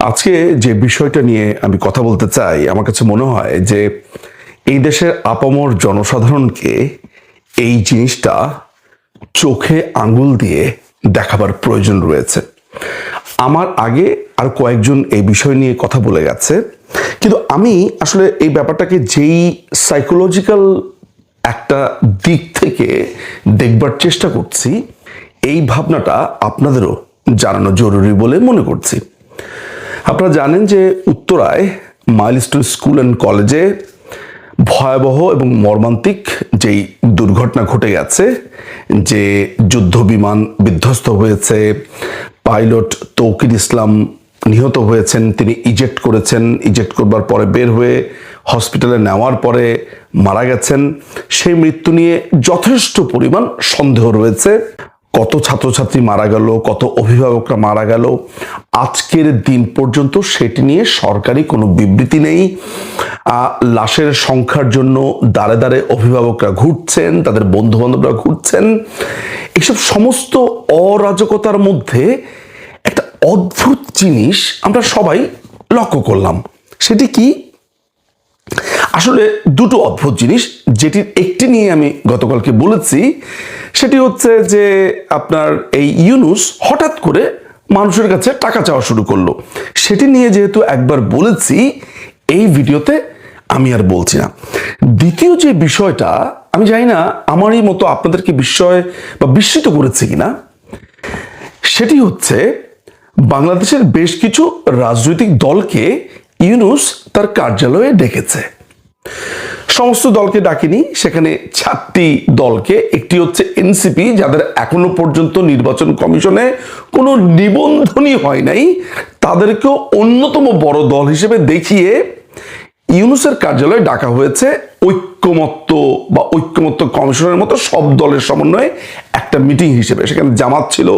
আজকে যে বিষয়টা নিয়ে আমি কথা বলতে চাই, আমার কাছে মনে হয় যে এই দেশের আপামর জনসাধারণকে এই জিনিসটা চোখে আঙ্গুল দিয়ে দেখাবার প্রয়োজন রয়েছে। আমার আগে আর কয়েকজন এই বিষয় নিয়ে কথা বলে গেছে, কিন্তু আমি আসলে এই ব্যাপারটাকে যেই সাইকোলজিক্যাল একটা দিক থেকে দেখবার চেষ্টা করছি, এই ভাবনাটা আপনাদেরও জানানো জরুরি বলে মনে করছি। আপনারা জানেন যে উত্তরায় মাইলস্টোন স্কুল অ্যান্ড কলেজে ভয়াবহ এবং মর্মান্তিক যেই দুর্ঘটনা ঘটে গেছে, যে যুদ্ধ বিমান বিধ্বস্ত হয়েছে, পাইলট তৌকির ইসলাম নিহত হয়েছেন, তিনি ইজেক্ট করেছেন, ইজেক্ট করবার পরে বের হয়ে হসপিটালে নেওয়ার পরে মারা গেছেন। সেই মৃত্যু নিয়ে যথেষ্ট পরিমাণ সন্দেহ রয়েছে। কত ছাত্রছাত্রী মারা গেল, কত অভিভাবকরা মারা গেল, আজকের দিন পর্যন্ত সেটি নিয়ে সরকারি কোনো বিবৃতি নেই। লাশের সংখ্যার জন্য দাঁড়ে দাঁড়ে অভিভাবকরা ঘুরছেন, তাদের বন্ধু বান্ধবরা ঘুরছেন। এসব সমস্ত অরাজকতার মধ্যে একটা অদ্ভুত জিনিস আমরা সবাই লক্ষ্য করলাম। সেটি কি? আসলে দুটো অদ্ভুত জিনিস। যেটির একটি নিয়ে আমি গতকালকে বলেছি, সেটি হচ্ছে যে আপনার এই ইউনুস হঠাৎ করে মানুষের কাছে টাকা চাওয়া শুরু করল। সেটি নিয়ে যেহেতু একবার বলেছি, এই ভিডিওতে আমি আর বলছি না। দ্বিতীয় যে বিষয়টা, আমি জানি না আমারই মতো আপনাদেরকে বিস্ময় বা বিস্মিত করেছে কিনা, সেটি হচ্ছে বাংলাদেশের বেশ কিছু রাজনৈতিক দলকে ইউনুস তার কার্যালয়ে ডেকেছে। সমস্ত দলকে ডাকেনি, সেখানে চারটি দলকে, একটি হচ্ছে এনসিপি, যাদের এখনও পর্যন্ত নির্বাচন কমিশনে কোনো নিবন্ধনই হয় নাই, তাদেরকেও অন্যতম বড় দল হিসেবে দেখিয়ে ইউনুসের কার্যালয়ে ডাকা হয়েছে ঐক্যমত্য বা ঐক্যমত্য কমিশনের মতো সব দলের সমন্বয়ে একটা মিটিং হিসেবে। সেখানে জামাত ছিল,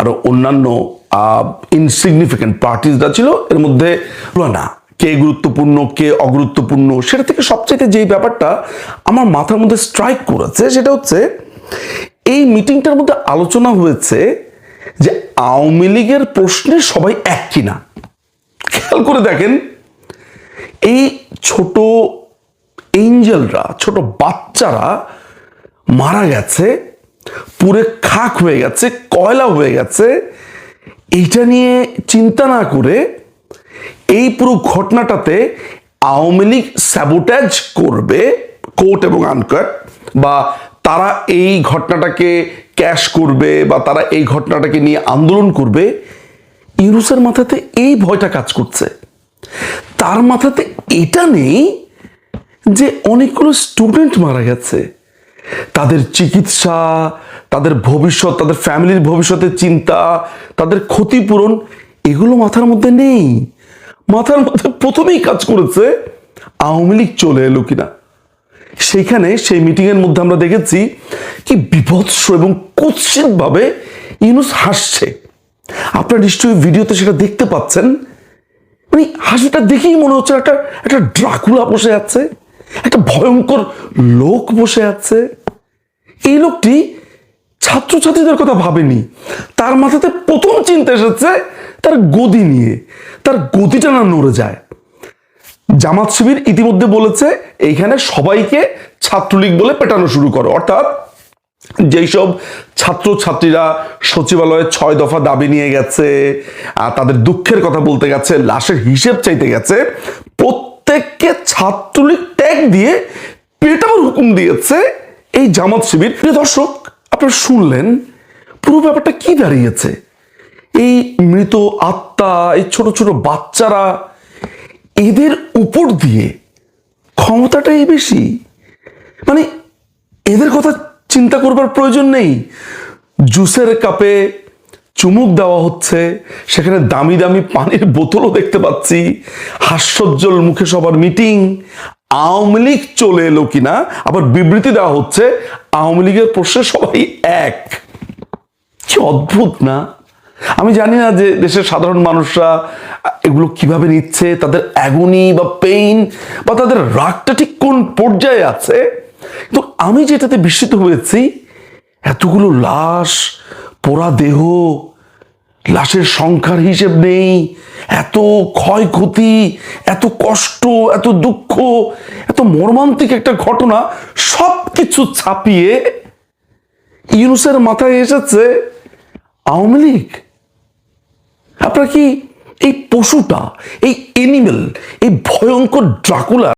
আরও অন্যান্য ইনসিগনিফিকেন্ট পার্টিসরা ছিল, এর মধ্যে না কে গুরুত্বপূর্ণ, কে অগুরুত্বপূর্ণ, সেটা থেকে সবচেয়ে যেই ব্যাপারটা আমার মাথার মধ্যে স্ট্রাইক করেছে সেটা হচ্ছে, এই মিটিংটার মধ্যে আলোচনা হয়েছে যে আওয়ামী লীগের প্রশ্নে সবাই এক কিনা। খেয়াল করে দেখেন, এই ছোট এঞ্জেলরা, ছোট বাচ্চারা মারা গেছে, পুরে খাক হয়ে গেছে, কয়লা হয়ে গেছে, এইটা নিয়ে চিন্তা না করে এই পুরো ঘটনাটাতে আওয়ামী লীগ স্যাবোটাজ করবে কোর্ট এবং আনকাট বা তারা এই ঘটনাটাকে ক্যাশ করবে বা তারা এই ঘটনাটাকে নিয়ে আন্দোলন করবে, ইউনুসের মাথাতে এই ভয়টা কাজ করছে। তার মাথাতে এটা নেই যে অনেকগুলো স্টুডেন্ট মারা গেছে। তাদের চিকিৎসা, তাদের ভবিষ্যৎ, তাদের ফ্যামিলির ভবিষ্যতের চিন্তা, তাদের ক্ষতিপূরণ, এগুলো মাথার মধ্যে নেই। মাথার মধ্যে প্রথমেই কাজ করেছে আওয়ামী লীগ চলে এলো কিনা। সেইখানে সেই মিটিংয়ের মধ্যে আমরা দেখেছি কি বিভৎস এবং কুৎসিতভাবে ইউনুস হাসছে। আপনারা নিশ্চয়ই ভিডিওতে সেটা দেখতে পাচ্ছেন। মানে হাসিটা দেখেই মনে হচ্ছে একটা একটা ড্রাকুলা বসে আছে, একটা ভয়ঙ্কর লোক বসে আছে। এই লোকটি ছাত্রছাত্রীদের কথা ভাবেনি। তার মাথাতে প্রথম চিন্তা এসেছে তার গদি নিয়ে, তার গদিটা না নড়ে যায়। জামাত শিবির ইতিমধ্যে বলেছে, এইখানে সবাইকে ছাত্রলীগ বলে পেটানো শুরু করো। অর্থাৎ যেই সব ছাত্রছাত্রীরা সচিবালয়ে ছয় দফা দাবি নিয়ে গেছে আর তাদের দুঃখের কথা বলতে গেছে, লাশের হিসেব চাইতে গেছে, প্রত্যেককে ছাত্রলীগ ট্যাগ দিয়ে পেটানোর হুকুম দিয়েছে এই জামাত শিবির। প্রিয় দর্শক, আপনারা শুনলেন, পুরো ব্যাপারটা কি দাঁড়িয়েছে? এই মৃত আত্মা, এই ছোট ছোট বাচ্চারা, এদের উপর দিয়ে ক্ষমতাটাই বেশি। মানে এদের কথা চিন্তা করবার প্রয়োজন নেই। জুসের কাপে চুমুক দেওয়া হচ্ছে, সেখানে দামি দামি পানির বোতলও দেখতে পাচ্ছি। হাস্যোজ্জ্বল মুখে সবার মিটিং। আওয়ামী লীগ চলে এলো কিনা? আবার বিবৃতি দেওয়া হচ্ছে, আওয়ামী লীগের প্রশ্নে সবাই এক। কি অদ্ভুত না? আমি জানি না যে দেশের সাধারণ মানুষরা এগুলো কীভাবে নিচ্ছে, তাদের অ্যাগনি বা পেইন বা তাদের রাগটা ঠিক কোন পর্যায়ে আছে? তো আমি যেটাতে বিস্মিত হয়েছি, এতগুলো লাশ, পোড়া দেহ, লাশের সংখ্যার হিসেব নেই, এত ক্ষয়ক্ষতি, এত কষ্ট, এত দুঃখ, এত মর্মান্তিক একটা ঘটনা সব কিছু ছাপিয়ে ইউনুসের মাথায় এসেছে আওয়ামী লীগ। আপনার কি এই পশুটা এই এনিমেল এই ভয়ঙ্কর ড্রাকুলা